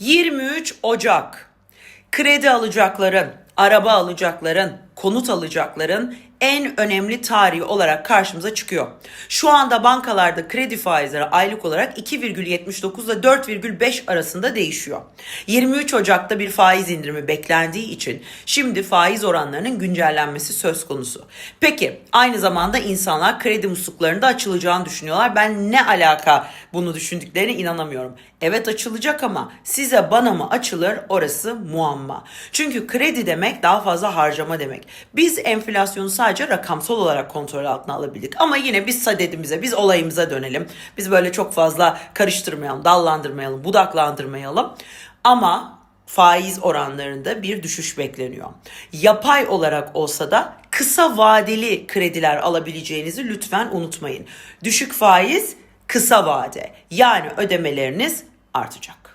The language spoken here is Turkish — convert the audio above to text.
23 Ocak. Kredi alacakların, araba alacakların, konut alacakların en önemli tarihi olarak karşımıza çıkıyor. Şu anda bankalarda kredi faizleri aylık olarak 2,79 ile 4,5 arasında değişiyor. 23 Ocak'ta bir faiz indirimi beklendiği için şimdi faiz oranlarının güncellenmesi söz konusu. Peki aynı zamanda insanlar kredi musluklarında açılacağını düşünüyorlar. Ben ne alaka bunu düşündüklerine inanamıyorum. Evet açılacak ama size bana mı açılır orası muamma. Çünkü kredi demek daha fazla harcama demek. Biz enflasyonu sadece rakamsal olarak kontrol altına alabildik. Ama yine biz sadedimize, biz olayımıza dönelim. Biz böyle çok fazla karıştırmayalım, dallandırmayalım, budaklandırmayalım. Ama faiz oranlarında bir düşüş bekleniyor. Yapay olarak olsa da kısa vadeli krediler alabileceğinizi lütfen unutmayın. Düşük faiz kısa vade. Yani ödemeleriniz artacak.